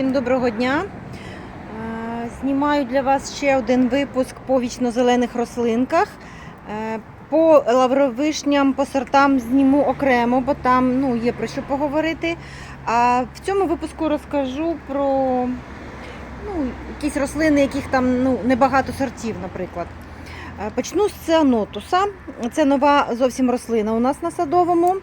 Всім доброго дня. Е, Знімаю для вас ще один випуск по вічно-зелених рослинках. Е, По лавровишням, по сортам зніму окремо, бо там ну, є про що поговорити. А в цьому випуску розкажу про ну, якісь рослини, яких там ну, небагато сортів, наприклад. Е, Почну з цианотуса. Це нова зовсім рослина у нас на садовому.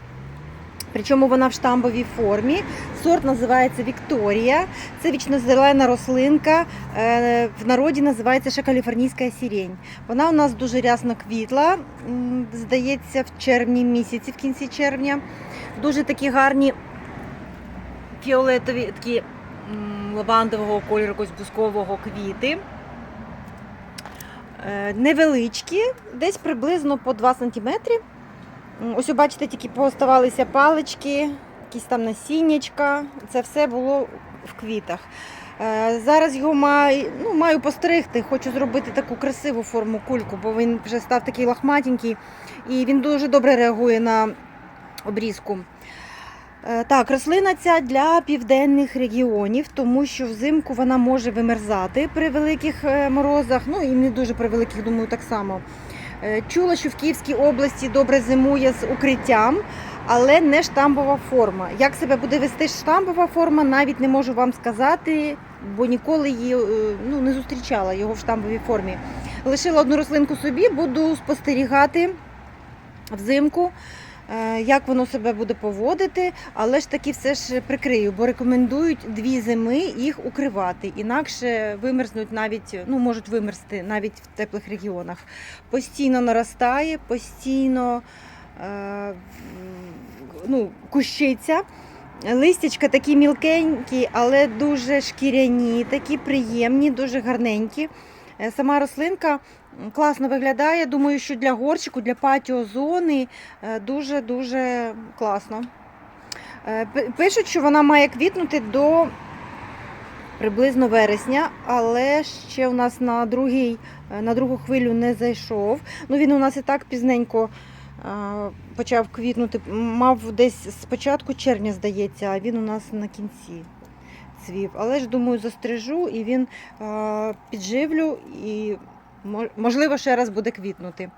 Причому вона в штамбовій формі. Сорт називається Вікторія. Це вічнозелена рослинка. е, В народі називається ще каліфорнійська сірень. Вона у нас дуже рясно квітла, здається, в червні місяці, в кінці червня. Дуже такі гарні фіолетові, такі лавандового кольору, якогось бускового квіти. Е, Невеличкі, десь приблизно по 2 см. Ось, бачите, тільки пооставалися палички, якісь там насіннячка. Це все було в квітах. Е, Зараз його маю, ну, маю постригти, хочу зробити таку красиву форму кульку, бо він вже став такий лахматенький і він дуже добре реагує на обрізку. Е, Так, рослина ця для південних регіонів, тому що взимку вона може вимерзати при великих е, морозах, ну і не дуже при великих, думаю, так само. Е, Чула, що в Київській області добре зимує з укриттям, але не штамбова форма. Як себе буде вести штамбова форма, навіть не можу вам сказати, бо ніколи її е, ну, не зустрічала його в штамбовій формі. Лишила одну рослинку собі, буду спостерігати взимку. Е, Як воно себе буде поводити, але ж таки все ж прикрию, бо рекомендують дві зими їх укривати. Інакше вимерзнуть навіть, ну можуть вимерзти навіть в теплих регіонах постійно наростає, постійно е, ну, кущиться. Листячка такі мілкенькі, але дуже шкіряні, такі приємні, дуже гарненькі. Е, Сама рослинка класно виглядає. Думаю, що для горщику, для патіозони дуже-дуже класно. Е, Пишуть, що вона має квітнути до приблизно вересня, але ще у нас на, другий, е, на другу хвилю не зайшов. Ну, він у нас і так пізненько почав квітнути. Мав десь з початку червня, здається, а він у нас на кінці цвів. Але ж думаю, застрижу і він е, підживлю і можливо ще раз буде квітнути.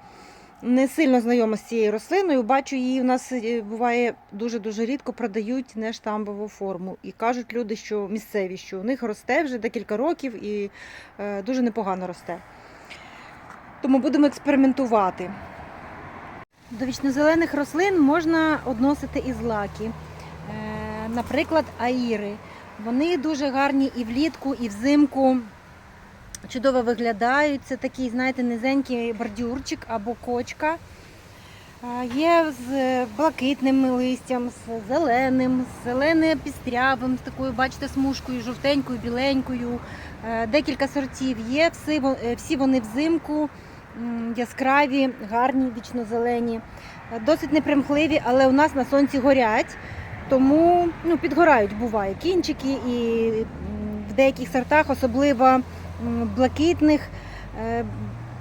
Не сильно знайома з цією рослиною. Бачу її у нас е, буває дуже-дуже рідко продають не штамбову форму. І кажуть люди, що місцеві, що у них росте вже декілька років і е, дуже непогано росте. Тому будемо експериментувати. До вічнозелених рослин можна односити і злаки. Наприклад, аїри. Вони дуже гарні і влітку, і взимку. Чудово виглядають. Це такий, знаєте, низенький бордюрчик або кочка. Є з блакитним листям, з зеленим, з зелене пістрявим, з такою, бачите, смужкою, жовтенькою, біленькою. Е, Декілька сортів є. Всі, е, вони взимку яскраві, гарні, вічно-зелені. Е, Досить непримхливі, але у нас на сонці горять. Тому ну, підгорають буває кінчики і в деяких сортах, особливо блакитних, е,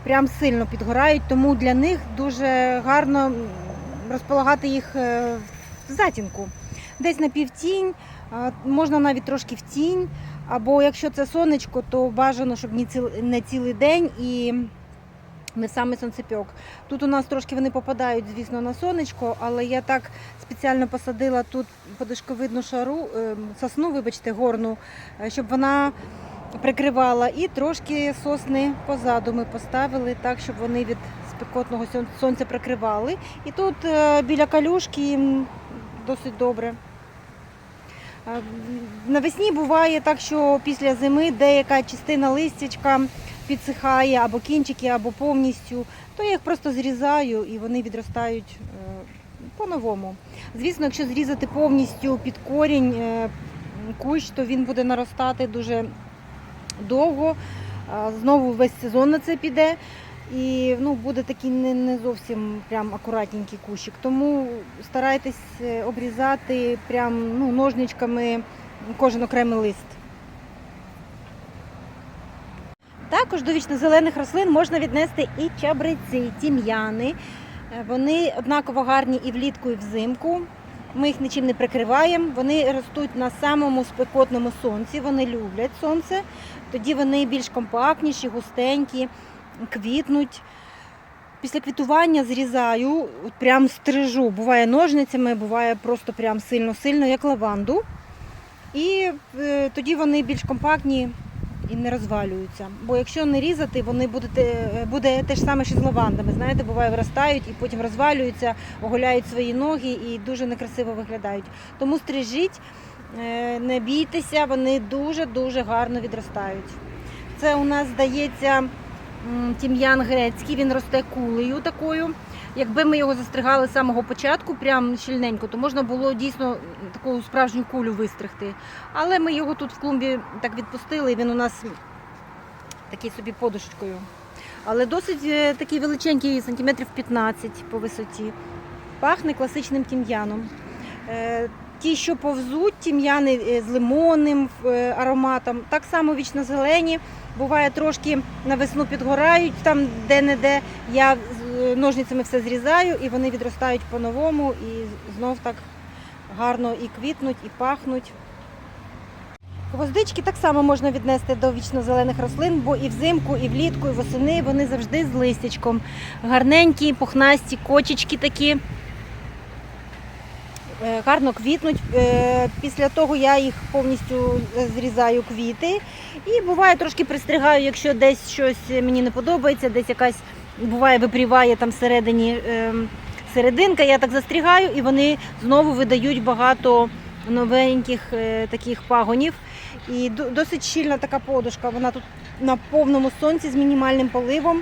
прям сильно підгорають, тому для них дуже гарно розполагати їх е, в затінку. Десь на півтінь, можна навіть трошки в тінь, або якщо це сонечко, то бажано, щоб не ціл- не цілий день і не саме сонцепьок. Тут у нас трошки вони попадають, звісно, на сонечко, але я так спеціально посадила тут подишковидну шару, е, сосну, вибачте, горну, е, щоб вона прикривала. І трошки сосни позаду ми поставили так, щоб вони від спекотного сонця прикривали. І тут е, біля калюшки досить добре. Е, Навесні буває так, що після зими деяка частина листячка підсихає або кінчики, або повністю, то я їх просто зрізаю і вони відростають е, по-новому. Звісно, якщо зрізати повністю під корінь е, кущ, то він буде наростати дуже довго. Знову весь сезон на це піде. І ну, буде такий не, не зовсім прям акуратненький кущик. Тому старайтесь е, обрізати прям ну, ножничками кожен окремий лист. Також до вічнозелених рослин можна віднести і чабреці, тім'яни. Е, Вони однаково гарні і влітку, і взимку. Ми їх нічим не прикриваємо. Вони ростуть на самому спекотному сонці. Вони люблять сонце. Тоді вони більш компактніші, густенькі, квітнуть. Після квітування зрізаю, прям стрижу. Буває ножницями, буває просто прям сильно-сильно, як лаванду. І е, тоді вони більш компактні і не розвалюються. Бо якщо не різати, вони будуть, буде те ж саме, що з лавандами. Знаєте, буває, виростають і потім розвалюються, оголяють свої ноги і дуже некрасиво виглядають. Тому стрижіть, е, не бійтеся, вони дуже-дуже гарно відростають. Це у нас здається тім'ян грецький, він росте кулею такою. Якби ми його застригали з самого початку, прям щільненько, то можна було дійсно таку справжню кулю вистригти. Але ми його тут в клумбі так відпустили, і він у нас такий собі подушечкою. Але досить е, такий величенький, сантиметрів 15 по висоті. Пахне класичним тім'яном. Е, Ті, що повзуть, тім'яни е, з лимонним ароматом, так само вічно зелені. Буває трошки на весну підгорають там де-не-де. Я е, ножницями все зрізаю і вони відростають по-новому і знов так гарно і квітнуть, і пахнуть. Гвоздички так само можна віднести до вічно-зелених рослин, бо і взимку, і влітку, і восени вони завжди з листячком. Гарненькі, пухнасті, кочечки такі. Е, Гарно квітнуть. Е, Після того я їх повністю е, зрізаю квіти. І буває трошки пристригаю, якщо десь щось мені не подобається, десь якась буває випріває там всередині ем, серединка, я так застрігаю, і вони знову видають багато новеньких е, таких пагонів. І досить щільна така подушка. Вона тут на повному сонці з мінімальним поливом.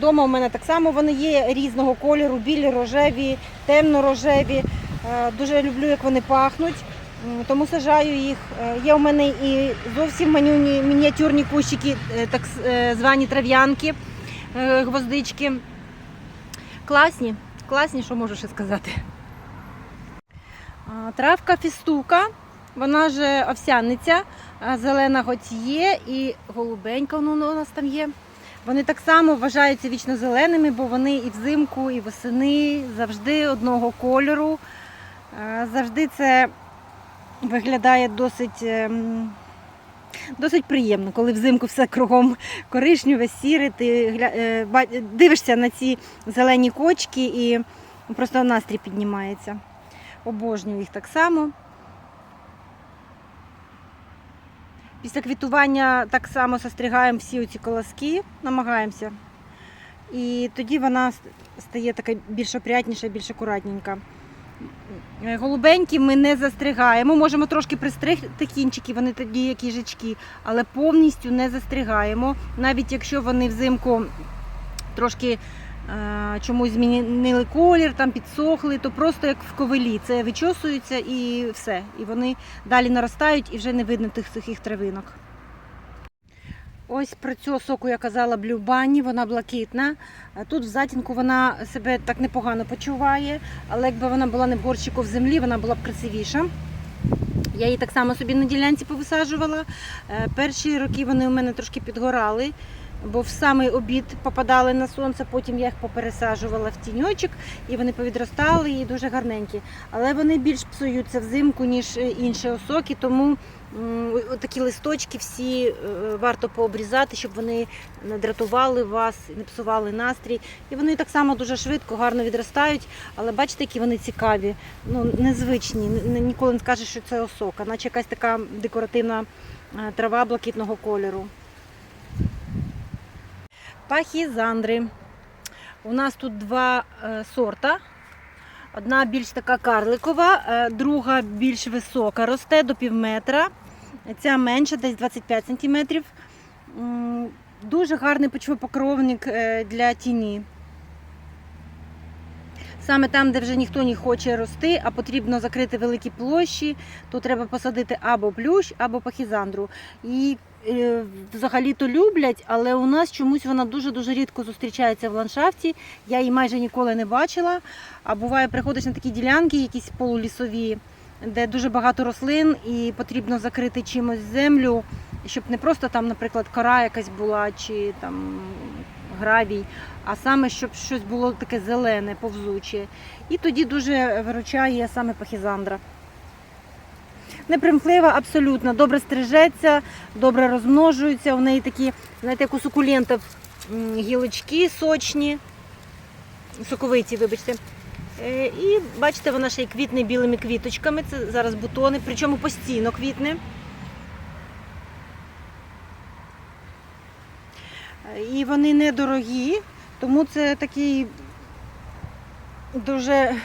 Дома у мене так само вони є різного кольору, білі, рожеві, темно-рожеві. Е, Дуже люблю, як вони пахнуть, тому сажаю їх. Е, Є у мене і зовсім манюні мініатюрні кущики, е, так звані трав'янки, гвоздички. Класні, класні, що можу ще сказати. Травка фістука, вона ж овсяниця, зелена хоч є, і голубенька у нас там є. Вони так само вважаються вічно зеленими, бо вони і взимку, і восени завжди одного кольору. Е, Завжди це виглядає досить, ем, досить приємно, коли взимку все кругом коричневе, сіре, ти е, дивишся на ці зелені кочки і просто настрій піднімається. Обожнюю їх так само. Після квітування так само сострігаємо всі оці колоски, намагаємося. І тоді вона стає така більш опрятніша, більш акуратненька. Е, Голубенькі ми не застригаємо. Можемо трошки пристригти кінчики, вони тоді як їжачки, але повністю не застригаємо. Навіть якщо вони взимку трошки е, чомусь змінили колір, там підсохли, то просто як в ковелі. Це вичосується і все. І вони далі наростають і вже не видно тих сухих травинок. Ось про цю соку я казала блюбані, вона блакитна. Тут в затінку вона себе так непогано почуває, але якби вона була не в горщику в землі, вона була б красивіша. Я її так само собі на ділянці повисаджувала. Е, Перші роки вони у мене трошки підгорали, бо в самий обід попадали на сонце, потім я їх попересаджувала в тіньочок і вони повідростали і дуже гарненькі. Але вони більш псуються взимку, ніж е, інші осоки, тому такі листочки всі е, варто пообрізати, щоб вони не дратували вас, не псували настрій. І вони так само дуже швидко, гарно відростають, але бачите, які вони цікаві, ну, незвичні. Ніколи не скажеш, що це осока, наче якась така декоративна е, трава блакитного кольору. Пахізандри. У нас тут два е, сорта. Одна більш така карликова, е, друга більш висока, росте до пів метра. Ця менша, десь 25 сантиметрів. Дуже гарний почвопокровник е, для тіні. Саме там, де вже ніхто не хоче рости, а потрібно закрити великі площі, то треба посадити або плющ, або пахізандру. І взагалі-то люблять, але у нас чомусь вона дуже-дуже рідко зустрічається в ландшафті. Я її майже ніколи не бачила. А буває, приходиш на такі ділянки, якісь полулісові, де дуже багато рослин, і потрібно закрити чимось землю, щоб не просто там, наприклад, кора якась була чи там гравій, а саме, щоб щось було таке зелене, повзуче. І тоді дуже виручає саме пахізандра. Непримхлива абсолютно, добре стрижеться, добре розмножується. У неї такі, знаєте, як у сукулентів гілочки сочні, соковиті, вибачте. Е, І бачите, вона ще й квітне білими квіточками. Це зараз бутони, причому постійно квітне. Е, І вони недорогі, тому це такий дуже е,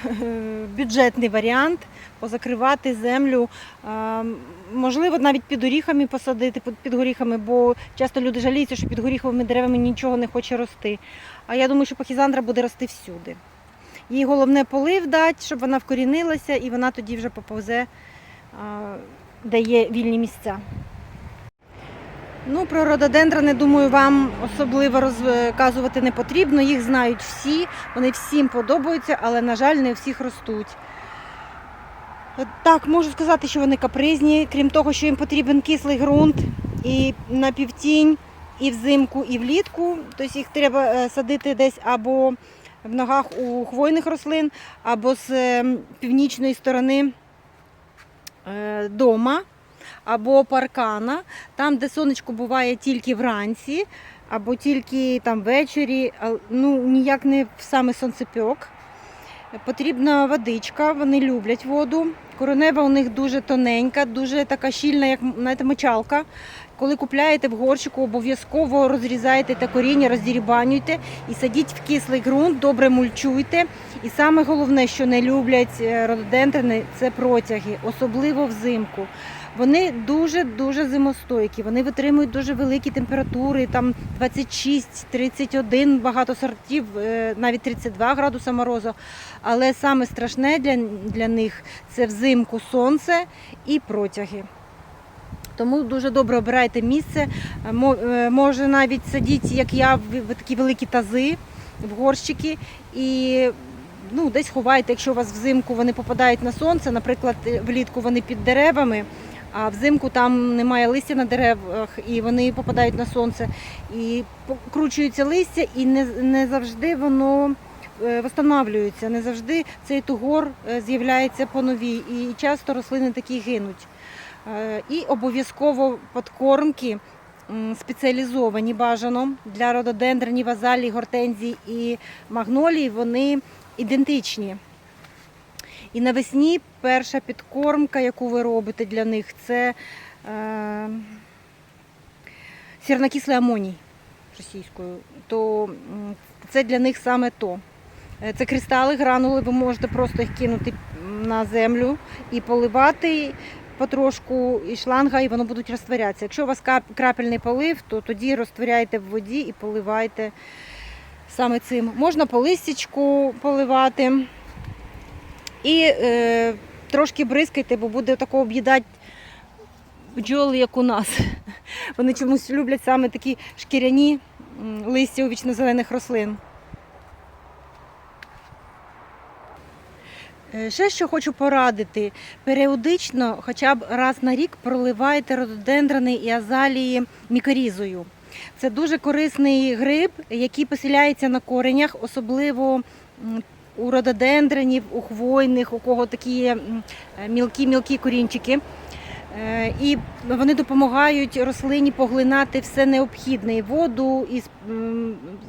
бюджетний варіант позакривати землю. Можливо, навіть під горіхами посадити, під- горіхами, бо часто люди жаліються, що під горіховими деревами нічого не хоче рости. А я думаю, що пахізандра буде рости всюди. Їй головне полив дати, щоб вона вкорінилася, і вона тоді вже поповзе, де є вільні місця. Ну, про рододендрони, думаю, вам особливо розказувати не потрібно. Їх знають всі, вони всім подобаються, але, на жаль, не всіх ростуть. Так, можу сказати, що вони капризні, крім того, що їм потрібен кислий ґрунт і на півтінь, і взимку, і влітку. Тобто їх треба е, садити десь або в ногах у хвойних рослин, або з е, північної сторони е, дома, або паркана, там, де сонечко буває тільки вранці, або тільки там ввечері, ну ніяк не саме сонцепьок. Потрібна водичка, вони люблять воду. Коронева у них дуже тоненька, дуже така щільна, як знаєте, мочалка. Коли купляєте в горщику, обов'язково розрізайте та коріння, роздірібанюйте і садіть в кислий ґрунт, добре мульчуйте. І саме головне, що не люблять е, рододендрини, це протяги, особливо взимку. Вони дуже-дуже зимостойкі, вони витримують дуже великі температури, там 26-31, багато сортів, е, навіть 32 градуса морозу. Але саме страшне для, для них це взимку сонце і протяги. Тому дуже добре обирайте місце. Е, е, Може навіть садіть, як я, в такі великі тази, в горщики. І ну, десь ховайте, якщо у вас взимку вони попадають на сонце, наприклад, влітку вони під деревами, а взимку там немає листя на деревах, і вони попадають на сонце. І покручується листя, і не, не завжди воно е, восстанавлюється, не завжди цей тугор е, з'являється по новій. І часто рослини такі гинуть. Е, І обов'язково подкормки спеціалізовані бажано для рододендронів, азалій, гортензій і магнолій, вони ідентичні. І навесні перша підкормка, яку ви робите для них, це е, сірнокислий амоній російською. То це для них саме то. Е, Це кристали, гранули, ви можете просто їх кинути на землю і поливати потрошку і шланга, і воно будуть розтворятися. Якщо у вас крапельний полив, то тоді розтворяйте в воді і поливайте саме цим. Можна по листячку поливати. І е, трошки бризкайте, бо буде такого об'їдати бджоли, як у нас. Вони чомусь люблять саме такі шкіряні листя у вічнозелених рослин. Е, Ще що хочу порадити, періодично, хоча б раз на рік проливайте рододендрони і азалії мікорізою. Це дуже корисний гриб, який поселяється на коренях, особливо у рододендронів, у хвойних, у кого такі є м, е, мілкі-мілкі корінчики. Е, І вони допомагають рослині поглинати все необхідне і воду, і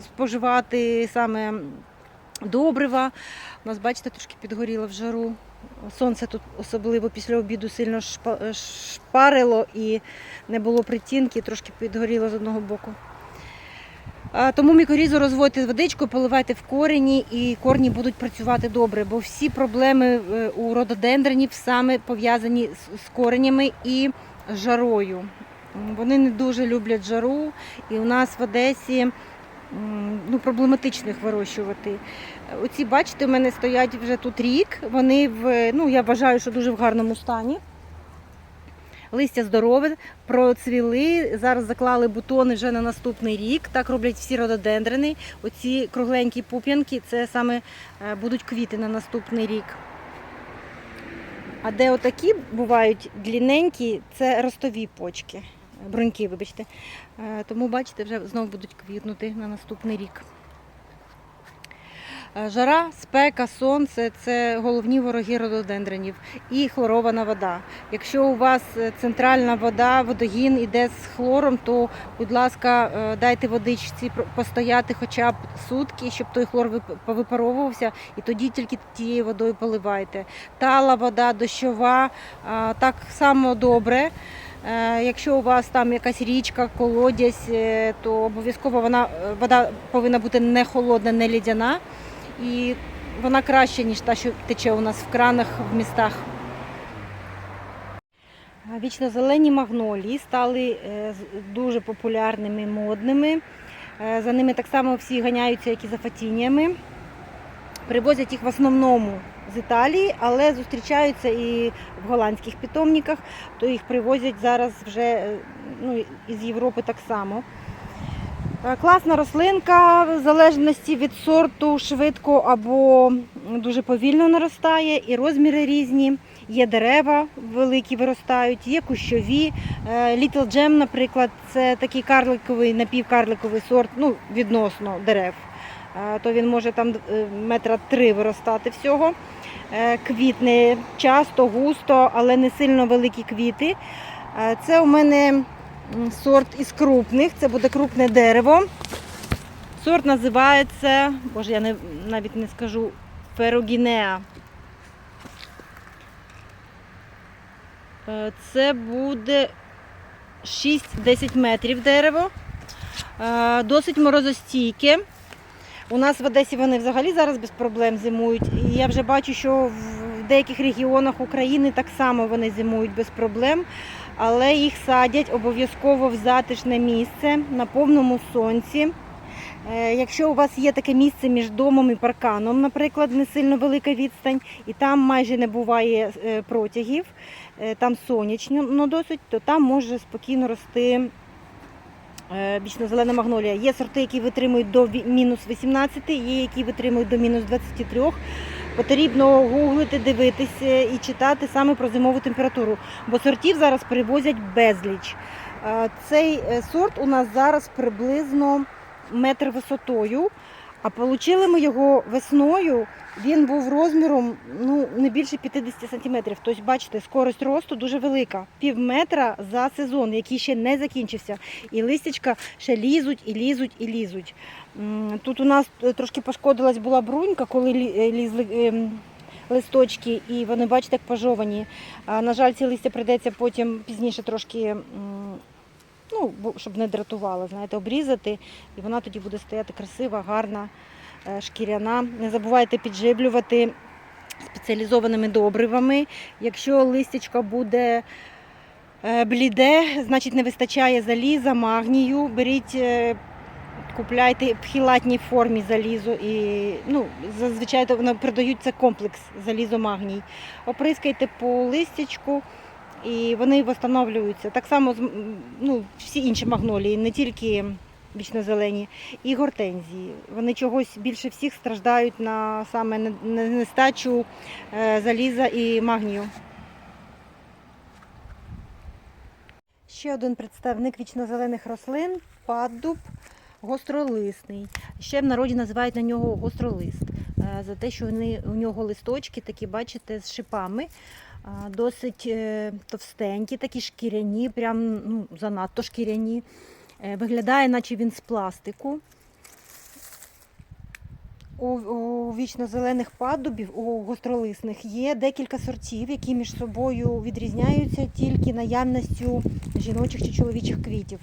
споживати саме добрива. У нас, бачите, трошки підгоріло в жару. Сонце тут особливо після обіду сильно шпарило і не було притінки, трошки підгоріло з одного боку. Тому мікорізу розводьте з водичкою, поливайте в корені, і корні будуть працювати добре, бо всі проблеми е, у рододендронів саме пов'язані з- коренями і жарою. Вони не дуже люблять жару, і у нас в Одесі ну, проблематично вирощувати. Оці, бачите, у мене стоять вже тут рік. Вони в, ну, я вважаю, що дуже в гарному стані. Листя здорове, процвіли. Зараз заклали бутони вже на наступний рік. Так роблять всі рододендрини. Оці кругленькі пуп'янки це саме е, будуть квіти на наступний рік. А де отакі бувають длінненькі, це ростові почки. бруньки, вибачте. Е, Тому, бачите, вже знову будуть квітнути на наступний рік. Е, Жара, спека, сонце це головні вороги рододендронів і хлорована вода. Якщо у вас е, центральна вода, водогін іде з хлором, то, будь ласка, е, дайте водичці постояти хоча б сутки, щоб той хлор вип- повипаровувався, і тоді тільки тією водою поливайте. Тала вода, дощова, так само добре. Якщо у вас там якась річка, колодязь, то обов'язково вона вода повинна бути не холодна, не лідяна. І вона краща, ніж та, що тече у нас в кранах в містах. Вічно зелені магнолії стали е, дуже популярними, модними. Е, За ними так само всі ганяються, як і за фатініями. Привозять їх в основному з Італії, але зустрічаються і в голландських питомниках, то їх привозять зараз вже е, ну, із Європи так само. Е, Класна рослинка, в залежності від сорту, швидко або дуже повільно наростає, і розміри різні. Є дерева великі виростають, є кущові. Е, Little Gem, наприклад, це такий карликовий, напівкарликовий сорт, ну, відносно дерев. Е, То він може там метра три виростати всього. Квітне часто, густо, але не сильно великі квіти. Це у мене сорт із крупних, це буде крупне дерево. Сорт називається, боже, я не, навіть не скажу, ферогінеа. Е, Це буде 6-10 метрів дерево. Е, Досить морозостійке. У нас в Одесі вони взагалі зараз без проблем зимують. І я вже бачу, що в деяких регіонах України так само вони зимують без проблем, але їх садять обов'язково в затишне місце на повному сонці. Е, Якщо у вас є таке місце між домом і парканом, наприклад, не сильно велика відстань, і там майже не буває е, протягів, е, там сонячно ну, досить, то там може спокійно рости вічно-зелена магнолія. Є сорти, які витримують до мінус 18, є які витримують до мінус 23. Потрібно гуглити, дивитися і читати саме про зимову температуру, бо сортів зараз привозять безліч. Е, Цей е, сорт у нас зараз приблизно метр висотою, а отримали ми його весною. Він був розміром ну, не більше 50 сантиметрів. Тобто, бачите, скорость росту дуже велика. Пів метра за сезон, який ще не закінчився. І листячка ще лізуть і лізуть і лізуть. Тут у нас е, трошки пошкодилась була брунька, коли е, лізли ем, листочки, і вони, бачите, як пожовані. На жаль, ці листя прийдеться потім пізніше трошки. Ну, щоб не дратувала, знаєте, обрізати, і вона тоді буде стояти красива, гарна, е, шкіряна. Не забувайте підживлювати спеціалізованими добривами. Якщо листячко буде е, бліде, значить не вистачає заліза, магнію. Беріть, е, купляйте в хілатній формі залізо і ну, зазвичай воно продають комплекс залізо-магній. Оприскайте по листячку. І вони встановлюються. Так само ну, всі інші магнолії, не тільки вічно-зелені, і гортензії. Вони чогось більше всіх страждають на саме не- не- нестачу е, заліза і магнію. Ще один представник вічно-зелених рослин паддуб гостролисний. Ще в народі називають на нього гостролист. е, За те, що вони, у нього листочки такі, бачите, з шипами. Досить е, товстенькі, такі шкіряні, прям ну, занадто шкіряні. Е, Виглядає, наче він з пластику. У, у вічно-зелених падубів, у гостролисних, є декілька сортів, які між собою відрізняються тільки наявністю жіночих чи чоловічих квітів.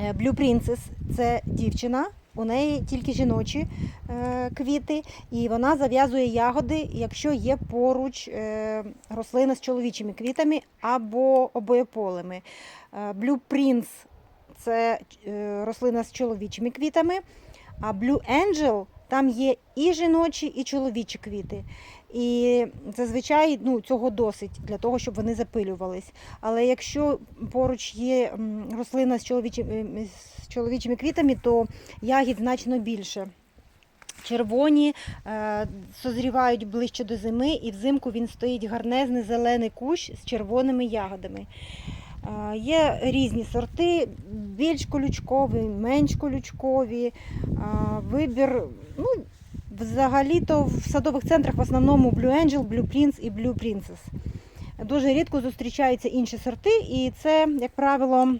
Е, Blue Princess – це дівчина, у неї тільки жіночі е, квіти, і вона зав'язує ягоди, якщо є поруч е, рослина з чоловічими квітами або обоєполими. Е, Blue Prince – це рослина з чоловічими квітами, а Blue Angel там є і жіночі, і чоловічі квіти. І зазвичай ну, цього досить для того, щоб вони запилювались. Але якщо поруч є рослина з чоловічими, з чоловічими квітами, то ягід значно більше. Червоні е, созрівають ближче до зими, і взимку він стоїть гарнезний зелений кущ з червоними ягодами. Е, Є різні сорти, більш колючкові, менш колючкові. Е, Вибір, ну, взагалі-то в садових центрах в основному Blue Angel, Blue Prince і Blue Princess. Дуже рідко зустрічаються інші сорти, і це, як правило,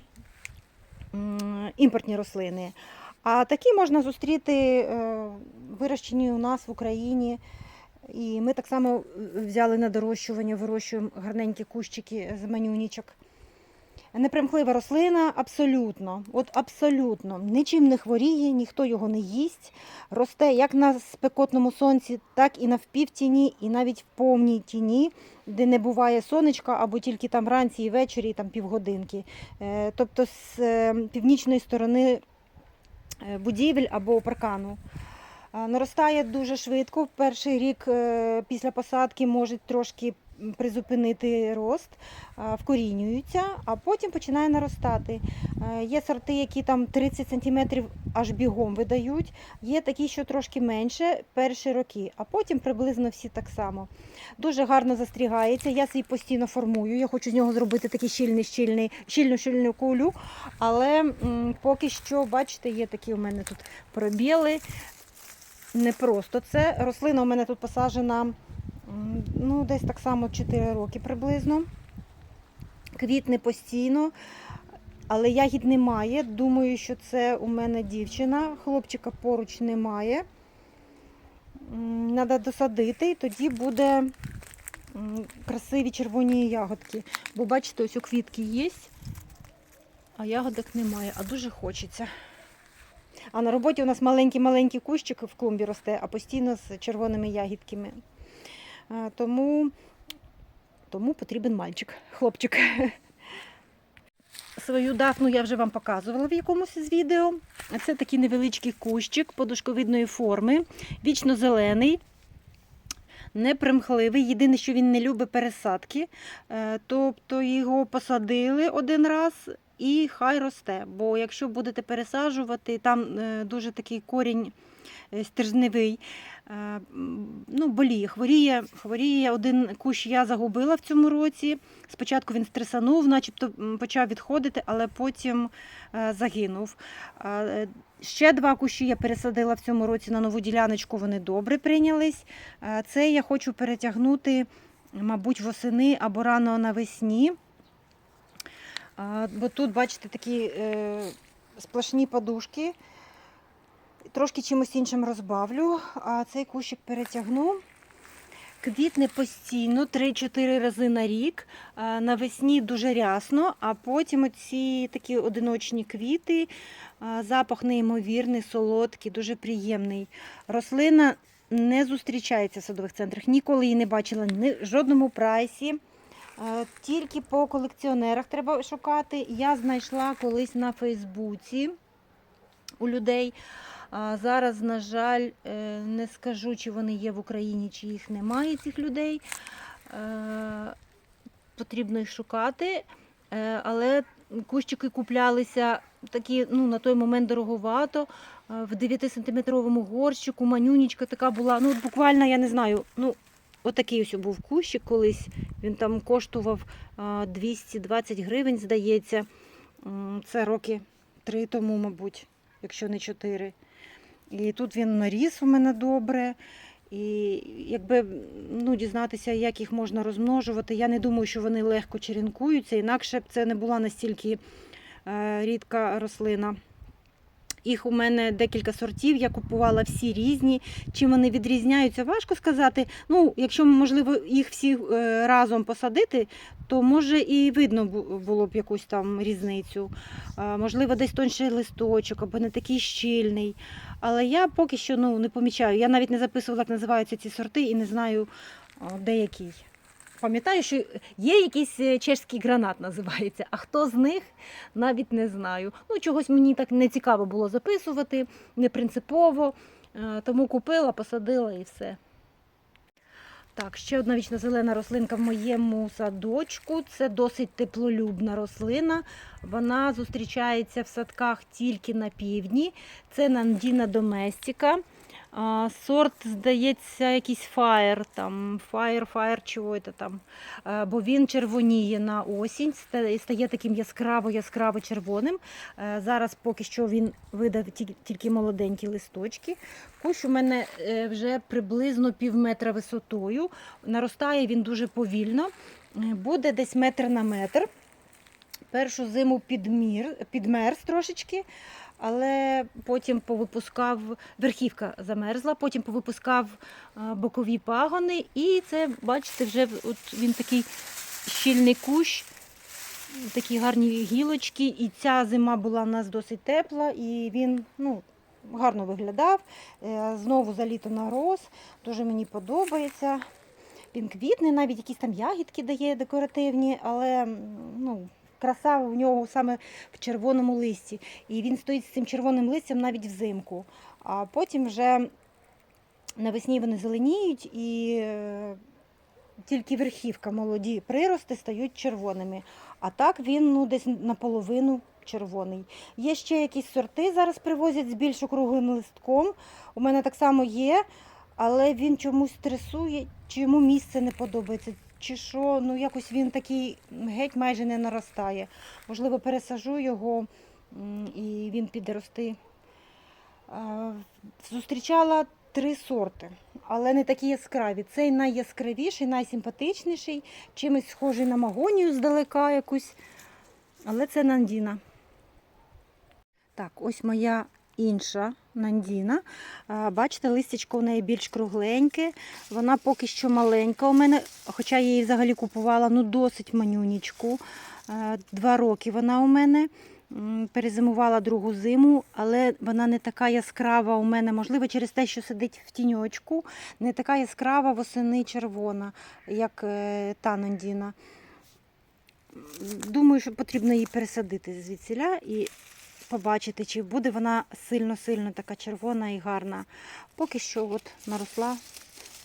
імпортні рослини. А такі можна зустріти е, вирощені у нас в Україні. І ми так само взяли на дорощування, вирощуємо гарненькі кущики з манюнічок. Непримхлива рослина абсолютно, от абсолютно нічим не хворіє, ніхто його не їсть. Росте як на спекотному сонці, так і на впівтіні, і навіть в повній тіні, де не буває сонечка, або тільки там вранці і ввечері, і там півгодинки. Е, Тобто з е, північної сторони е, будівель або паркану. Наростає дуже швидко. Перший рік після посадки може трошки призупинити рост, а, вкорінюються, а потім починає наростати. Е, Є сорти, які там 30 см аж бігом видають, є такі, що трошки менше, перші роки, а потім приблизно всі так само. Дуже гарно застрігається. Я свій постійно формую. Я хочу з нього зробити такий щільний, щільний, щільну щільну кулю. Але м, поки що, бачите, є такі у мене тут пробіли. Не просто це. Рослина у мене тут посаджена ну, десь так само 4 роки приблизно. Квітне постійно, але ягід немає. Думаю, що це у мене дівчина. Хлопчика поруч немає. Треба досадити, і тоді буде красиві червоні ягодки. Бо бачите, ось у квітки є, а ягодок немає, а дуже хочеться. А на роботі у нас маленький-маленький кущик в клумбі росте, а постійно з червоними ягідками. Тому, тому потрібен мальчик, хлопчик. Свою дафну я вже вам показувала в якомусь із відео. Це такий невеличкий кущик подушковидної форми, вічно зелений, непримхливий. Єдине, що він не любить пересадки. Е, Тобто його посадили один раз і хай росте. Бо якщо будете пересаджувати, там е, дуже такий корінь е, стержневий, ну, боліє, хворіє, хворіє. Один кущ я загубила в цьому році. Спочатку він стресанув, начебто почав відходити, але потім е, загинув. Е, Ще два кущі я пересадила в цьому році на нову діляночку, вони добре прийнялись. Е, Це я хочу перетягнути, мабуть, восени або рано навесні. Бо тут, бачите, такі е, сплошні подушки. Трошки чимось іншим розбавлю, а цей кущик перетягну. Квітне постійно 3-4 рази на рік. Навесні дуже рясно, а потім оці такі одиночні квіти, запах неймовірний, солодкий, дуже приємний. Рослина не зустрічається в садових центрах. Ніколи її не бачила ні в жодному прайсі. Е, Тільки по колекціонерах треба шукати. Я знайшла колись на Фейсбуці у людей. А зараз, на жаль, е, не скажу, чи вони є в Україні, чи їх немає, цих людей. Е, Потрібно їх шукати. Е, Але кущики куплялися такі, ну, на той момент дороговато. В 9-сантиметровому горщику манюнічка така була. Ну, буквально, я не знаю, ну, отакий ось був кущик колись. Він там коштував 220 гривень, здається. Це роки три тому, мабуть, якщо не чотири. І тут він наріс у мене добре. І якби ну, дізнатися, як їх можна розмножувати, я не думаю, що вони легко черенкуються, інакше б це не була настільки е, рідка рослина. Їх у мене декілька сортів, я купувала всі різні. Чим вони відрізняються, важко сказати. Ну, якщо можливо їх всі е, разом посадити, то може і видно було б якусь там різницю. Е, Можливо, десь тонший листочок або не такий щільний. Але я поки що ну, не помічаю. Я навіть не записувала, як називаються ці сорти, і не знаю, де який. Пам'ятаю, що є якийсь е, чешський гранат називається, а хто з них навіть не знаю. Ну, чогось мені так не цікаво було записувати, не принципово. Е, Тому купила, посадила і все. Так, ще одна вічно зелена рослинка в моєму садочку. Це досить теплолюбна рослина. Вона зустрічається в садках тільки на півдні. Це нандіна доместіка. А, сорт, здається, якийсь Fire, там, Fire, Fire, чого це там. Е, бо він червоніє на осінь, стає таким яскраво-яскраво червоним. Е, зараз поки що він видав тільки молоденькі листочки. Кущ у мене е, вже приблизно пів метра висотою. Наростає він дуже повільно. Буде десь метр на метр. Першу зиму підмір, підмерз трошечки, але потім повипускав, верхівка замерзла, потім повипускав е, бокові пагони, і це, бачите, вже от він такий щільний кущ, такі гарні гілочки. І ця зима була в нас досить тепла, і він ну, гарно виглядав. Е, Знову за літо нарос, дуже мені подобається. Він квітне, навіть якісь там ягідки дає декоративні, але ну, краса в нього саме в червоному листі. І він стоїть з цим червоним листям навіть взимку. А потім вже навесні вони зеленіють і е, тільки верхівка молоді прирости стають червоними. А так він ну, десь наполовину червоний. Є ще якісь сорти, зараз привозять з більш округлим листком. У мене так само є, але він чомусь стресує, чи йому місце не подобається, чи що, ну якось він такий геть майже не наростає. Можливо, пересажу його і він піде рости. Е, Зустрічала три сорти, але не такі яскраві. Цей найяскравіший, найсимпатичніший, чимось схожий на магонію здалека якусь. Але це Нандіна. Так, ось моя інша Нандіна. Бачите, листячко у неї більш кругленьке. Вона поки що маленька у мене, хоча я її взагалі купувала ну, досить манюнічку. Два роки вона у мене. Перезимувала другу зиму, але вона не така яскрава у мене, можливо, через те, що сидить в тіньочку, не така яскрава восени червона, як е, та Нандіна. Думаю, що потрібно її пересадити звідсіля і побачити, чи буде вона сильно-сильно така червона і гарна. Поки що от наросла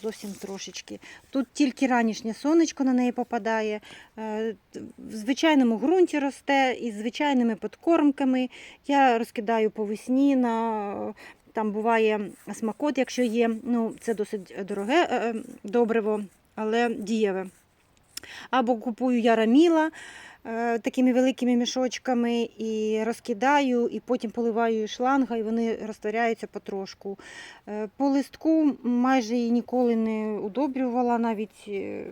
зовсім трошечки. Тут тільки ранішнє сонечко на неї попадає. Е, В звичайному ґрунті росте із звичайними подкормками. Я розкидаю по весні на. Там буває смакот, якщо є. Ну, це досить дороге е, добриво, але дієве. Або купую я раміла е, такими великими мішочками і розкидаю, і потім поливаю шланга, і вони розтворяються потрошку. Е, По листку майже її ніколи не удобрювала, навіть е,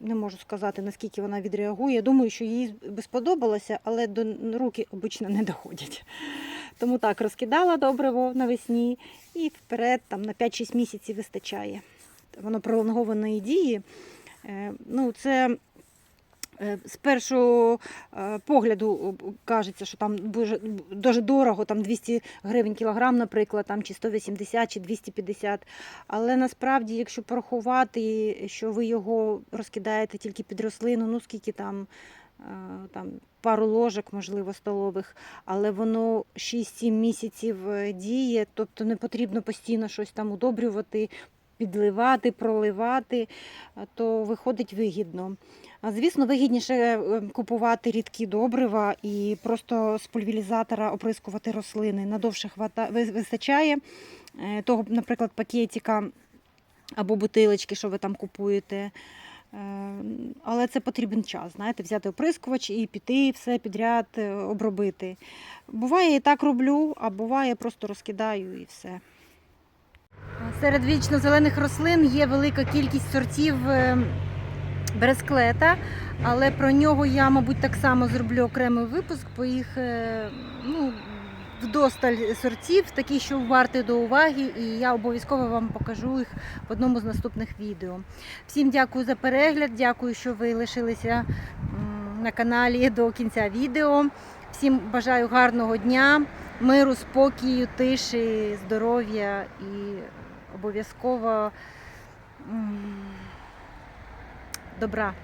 не можу сказати, наскільки вона відреагує. Думаю, що їй би сподобалося, але до руки обично не доходять. Тому так, розкидала добриво навесні і вперед там, на 5-6 місяців вистачає. Воно пролонгованої дії. Е, Ну, це е, з першого е, погляду е, кажеться, що там дуже, дорого, там 200 гривень кілограм, наприклад, там, чи 180, чи 250. Але насправді, якщо порахувати, що ви його розкидаєте тільки під рослину, ну скільки там, е, там пару ложок, можливо, столових, але воно 6-7 місяців е, діє, тобто не потрібно постійно щось там удобрювати, підливати, проливати, то виходить вигідно. Звісно, вигідніше е, купувати рідкі добрива і просто з пульверізатора оприскувати рослини. Надовше вистачає е, того, наприклад, пакетика або бутилочки, що ви там купуєте. Е, Але це потрібен час, знаєте, взяти оприскувач і піти все підряд обробити. Буває, і так роблю, а буває, просто розкидаю і все. Серед вічно зелених рослин є велика кількість сортів бересклета, але про нього я, мабуть, так само зроблю окремий випуск, бо їх е, ну, вдосталь сортів, такі, що варті до уваги, і я обов'язково вам покажу їх в одному з наступних відео. Всім дякую за перегляд, дякую, що ви лишилися на каналі до кінця відео. Всім бажаю гарного дня, миру, спокою, тиші, здоров'я і обов'язково добра.